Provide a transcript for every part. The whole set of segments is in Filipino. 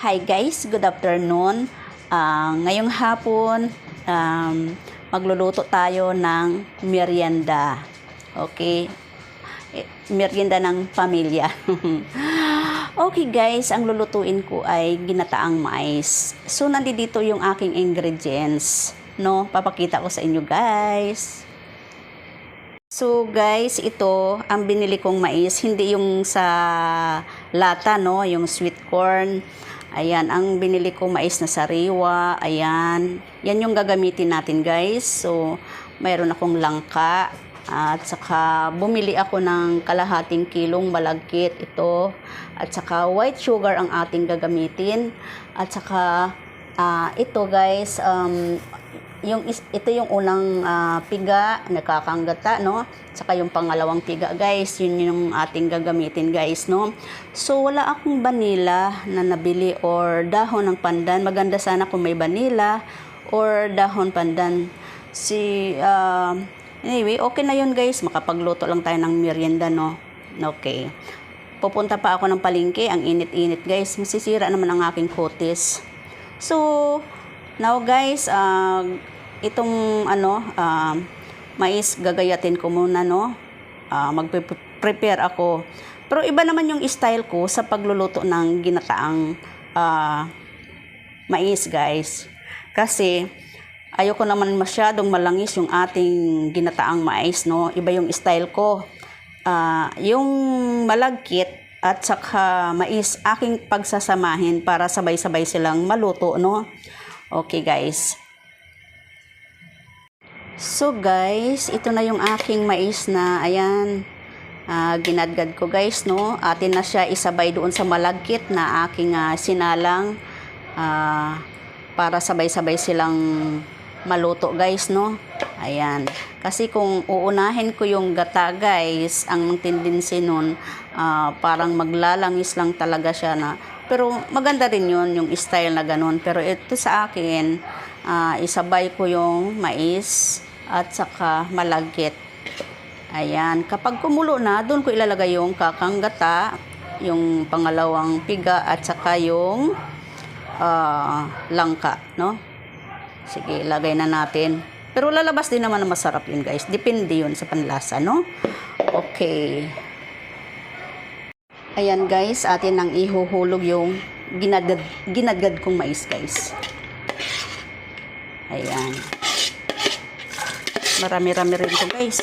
Hi guys, good afternoon. Ah, ngayong hapon, um, magluluto tayo ng merienda. Okay? Eh, Merienda ng pamilya. okay guys, ang lulutuin ko ay ginataang mais. So nandito yung aking ingredients. No, papakita ko sa inyo guys. So guys, ito ang binili kong mais, hindi yung sa lata no, yung sweet corn. Ayan, ang binili kong mais na sariwa. Ayan. Yan yung gagamitin natin guys. So, mayroon akong langka. At saka bumili ako ng kalahating kilong malagkit ito. At saka white sugar ang ating gagamitin. At saka ah, ito guys, um, yung is- ito yung unang ah, piga nakakanggata no? Saka yung pangalawang piga guys yun yung ating gagamitin guys no? So wala akong vanilla na nabili or dahon ng pandan. Maganda sana kung may vanilla or dahon pandan. Si ah, anyway okay na yun guys. Makapagluto lang tayo ng merienda no? Okay. Pupunta pa ako ng palengke. Ang init-init guys. Masisira naman ang aking kutis. So, now guys, ah, itong ano, ah, mais gagayatin ko muna, no? Ah, magpe-prepare ako. Pero iba naman yung style ko sa pagluluto ng ginataang ah, mais, guys. Kasi, ayoko naman masyadong malangis yung ating ginataang mais, no? Iba yung style ko. Ah, yung malagkit at saka mais aking pagsasamahin para sabay-sabay silang maluto, no? Okay, guys. So, guys, ito na yung aking mais na, ayan, ah, ginadgad ko, guys, no? Atin na siya isabay doon sa malagkit na aking ah, sinalang ah, para sabay-sabay silang maluto, guys, no? Ayan. Kasi kung uunahin ko yung gata, guys, ang tendency nun, ah, parang maglalangis lang talaga siya na. Pero maganda rin yun, yung style na ganun. Pero ito sa akin, ah, isabay ko yung mais at saka malagkit. Ayan. Kapag kumulo na, doon ko ilalagay yung kakang gata, yung pangalawang piga at saka yung ah, langka, no? Sige, ilagay na natin. Pero lalabas din naman na masarap yun, guys. Depende yun sa panlasa, no? Okay. Ayan, guys. Atin nang ihuhulog yung ginadgad, ginadgad kong mais, guys. Ayan. Marami-rami rin to, guys.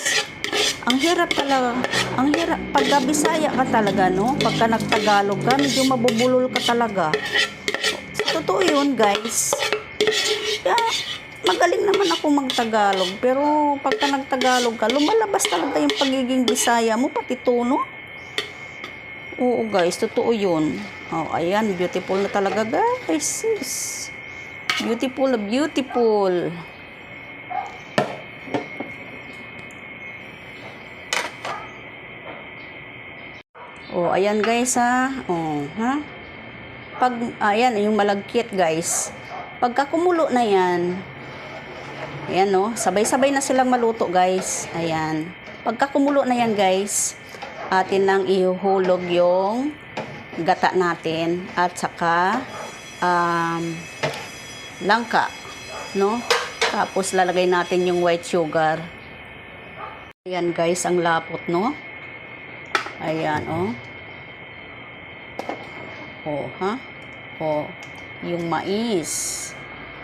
Ang hirap talaga. Ang hirap. Pagka Bisaya ka talaga, no? Pagka nagtagalog ka, medyo mabubulol ka talaga. Totoo yun, guys. Kaya, magaling naman ako magtagalog. Pero, pagka nagtagalog ka, lumalabas talaga yung pagiging Bisaya mo, pati tono. Oo, guys. Totoo yun. Oh, ayan. Beautiful na talaga, guys. Sis. Beautiful na beautiful. Oh, ayan guys ha. Oh, ha? Pag ayan yung malagkit guys. Pagka kumulo na 'yan. Ayan no, sabay-sabay na silang maluto guys. Ayan. Pagka kumulo na 'yan guys, atin lang ihuhulog yung gata natin at saka um, langka, no? Tapos lalagay natin yung white sugar. Ayan guys, ang lapot, no? Ayan, oh. Oh, ha? Oh, yung mais.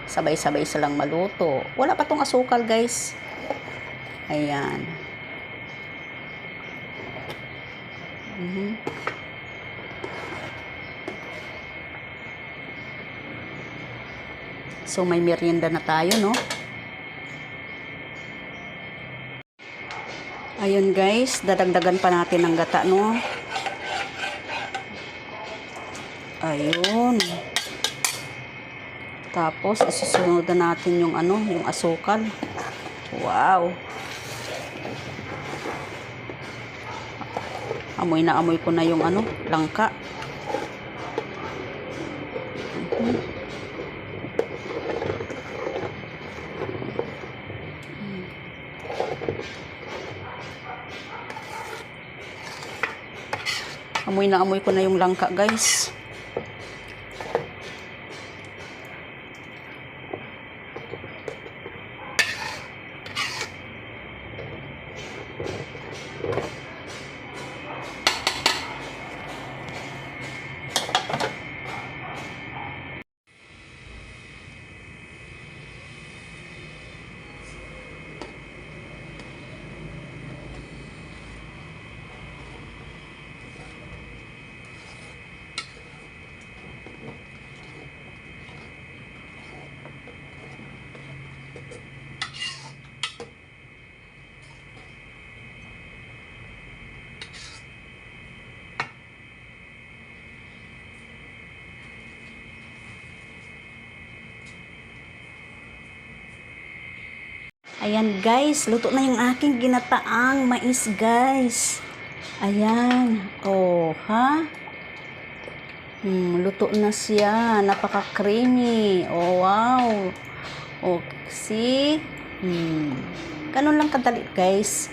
Sabay-sabay silang maluto. Wala pa tong asukal, guys. Ayan. Mhm. So, may merienda na tayo, no? Ayun guys, dadagdagan pa natin ng gata, no? Ayun. Tapos, isusunod na natin yung ano, yung asukal. Wow. Amoy na amoy ko na yung ano, langka. Amoy na amoy ko na yung langka, guys. Ayan guys, luto na yung aking ginataang mais guys. Ayan. Oh, ha? Hmm, luto na siya. Napaka-creamy. Oh, wow. Oh, see? Hmm. Ganun lang kadali, guys.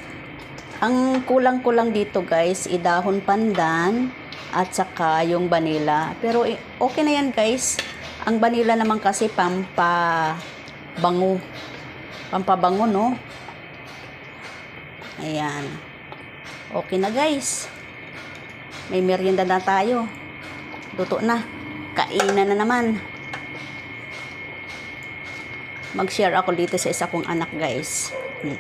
Ang kulang-kulang dito, guys, idahon pandan at saka yung vanilla. Pero eh, okay na yan, guys. Ang vanilla naman kasi pampa bango. Pampabango, no? Ayan. Okay na, guys. May merienda na tayo. Luto na. Kainan na naman. Mag-share ako dito sa isa kong anak, guys. Hmm.